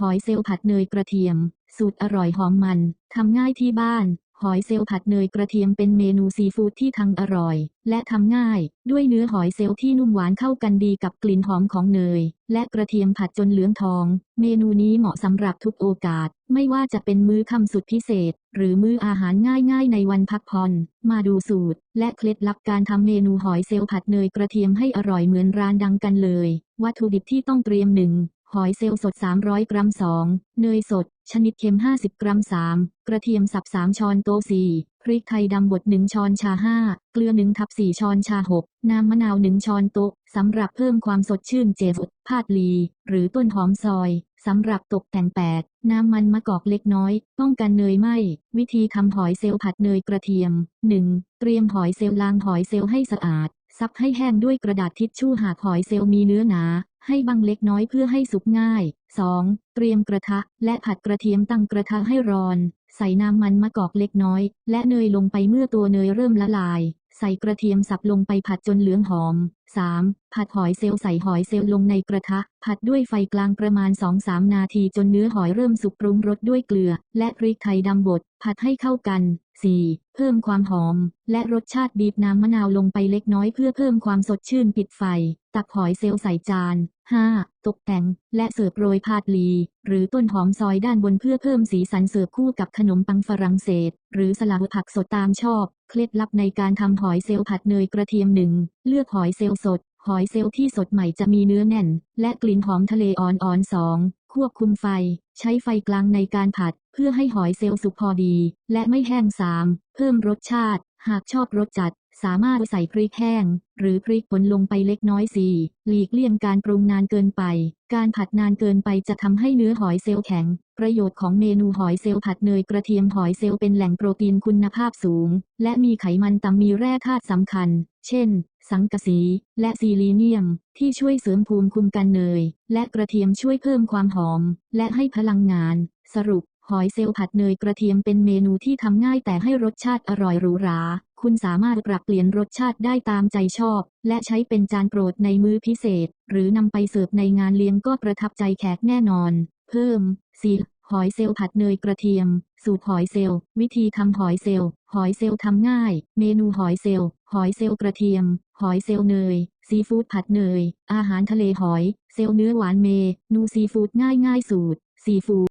หอยเซลล์ผัดเนยกระเทียม สูตรอร่อยหอมมัน ทำง่ายที่บ้าน หอยเซลล์ผัดเนยกระเทียมเป็นเมนูซีฟู้ดที่ทั้งอร่อย และทำง่าย ด้วยเนื้อหอยเซลล์ที่นุ่มหวานเข้ากันดีกับกลิ่นหอมของเนย และกระเทียมผัดจนเหลืองทอง เมนูนี้เหมาะสำหรับทุกโอกาส ไม่ว่าจะเป็นมื้อค่ำสุดพิเศษ หรือมื้ออาหารง่ายๆ ในวันพักผ่อน มาดูสูตร และเคล็ดลับการทำเมนูหอยเซลล์ผัดเนยกระเทียมให้อร่อยเหมือนร้านดังกันเลย วัตถุดิบที่ต้องเตรียมหนึ่ง หอยเซลล์สด 300 กรัม 2 เนยสด ชนิดเค็ม 50 กรัม 3 กระเทียมสับ 3 ช้อนโต๊ะ 4 พริกไทยดำบด 1 ช้อนชา 5 เกลือ 1 ทับ 4 ช้อนชา 6 น้ำมะนาว 1 ช้อนโต๊ะ สำหรับเพิ่มความสดชื่นเจฟพาดลี หรือต้นหอมซอย สำหรับตกแต่งแปดน้ำมันมะกอกเล็กน้อย ป้องกันเนยไหม วิธีทำหอยเซลล์ผัดเนยกระเทียม 1. เตรียมหอยเซลล์ล้างหอยเซลล์ให้สะอาดซับให้แห้งด้วยกระดาษทิชชู่หากหอยเซลล์มีเนื้อหนา ให้บางเล็กน้อยเพื่อให้สุกง่าย 2. เตรียมกระทะ และผัดกระเทียมตั้งกระทะให้ร้อน ใส่น้ำมันมะกอกเล็กน้อย และเนยลงไปเมื่อตัวเนยเริ่มละลาย ใส่กระเทียมสับลงไปผัดจนเหลืองหอม 3. ผัดหอยเซลล์ใส่หอยเซลล์ลงในกระทะ ผัดด้วยไฟกลางประมาณ 2-3 นาทีจนเนื้อหอยเริ่มสุกปรุงรสด้วยเกลือ และพริกไทยดำบด ผัดให้เข้ากัน 4. เพิ่มความหอม และรสชาติบีบน้ำมะนาวลงไปเล็กน้อยเพื่อเพิ่มความสดชื่นปิดไฟ ตักหอยเซลล์ใส่จาน 5. ตกแต่ง และเสิร์ฟโรยพาดลี หรือต้นหอมซอยด้านบนเพื่อเพิ่มสีสันเสิร์ฟคู่กับขนมปังฝรั่งเศส หรือสลัดผักสดตามชอบ เคล็ดลับในการทำหอยเซลล์ผัดเนยกระเทียมหนึ่งเลือกหอยเซลล์สด หอยเซลล์ที่สดใหม่จะมีเนื้อแน่น และกลิ่นหอมทะเลอ่อนๆสองควบคุมไฟ ใช้ไฟกลางในการผัด เพื่อให้หอยเซลล์สุกพอดี และไม่แห้งสามเพิ่มรสชาติ หากชอบรสจัด สามารถใส่พริกแห้ง หรือพริกป่นลงไปเล็กน้อยสี่หลีกเลี่ยงการปรุงนานเกินไป การผัดนานเกินไปจะทำให้เนื้อหอยเซลล์แข็ง ประโยชน์ของเมนูหอยเซลล์ผัดเนยกระเทียมหอยเซลล์เป็นแหล่งโปรตีนคุณภาพสูง และมีไขมันต่ำมีแร่ธาตุสำคัญ เช่น สังกะสี และซีลีเนียม ที่ช่วยเสริมภูมิคุ้มกันเนย และกระเทียมช่วยเพิ่มความหอม และให้พลังงาน สรุป หอยเซลล์ผัดเนยกระเทียมเป็นเมนูที่ทำง่ายแต่ให้รสชาติอร่อยหรูหรา คุณสามารถปรับเปลี่ยนรสชาติได้ตามใจชอบ และใช้เป็นจานโปรดในมื้อพิเศษ หรือนำไปเสิร์ฟในงานเลี้ยงก็ประทับใจแขกแน่นอน เพิ่ม 4. หอยเซลล์ผัดเนยกระเทียม สูตรหอยเซลล์วิธีทำหอยเซลล์หอยเซลล์ทำง่าย เมนูหอยเซลล์หอยเซลล์กระเทียม หอยเซลล์เนย ซีฟู้ดผัดเนย อาหารทะเลหอย เซลล์เนื้อหวานเมนูซีฟู้ดง่ายง่ายสูตรซีฟู้ด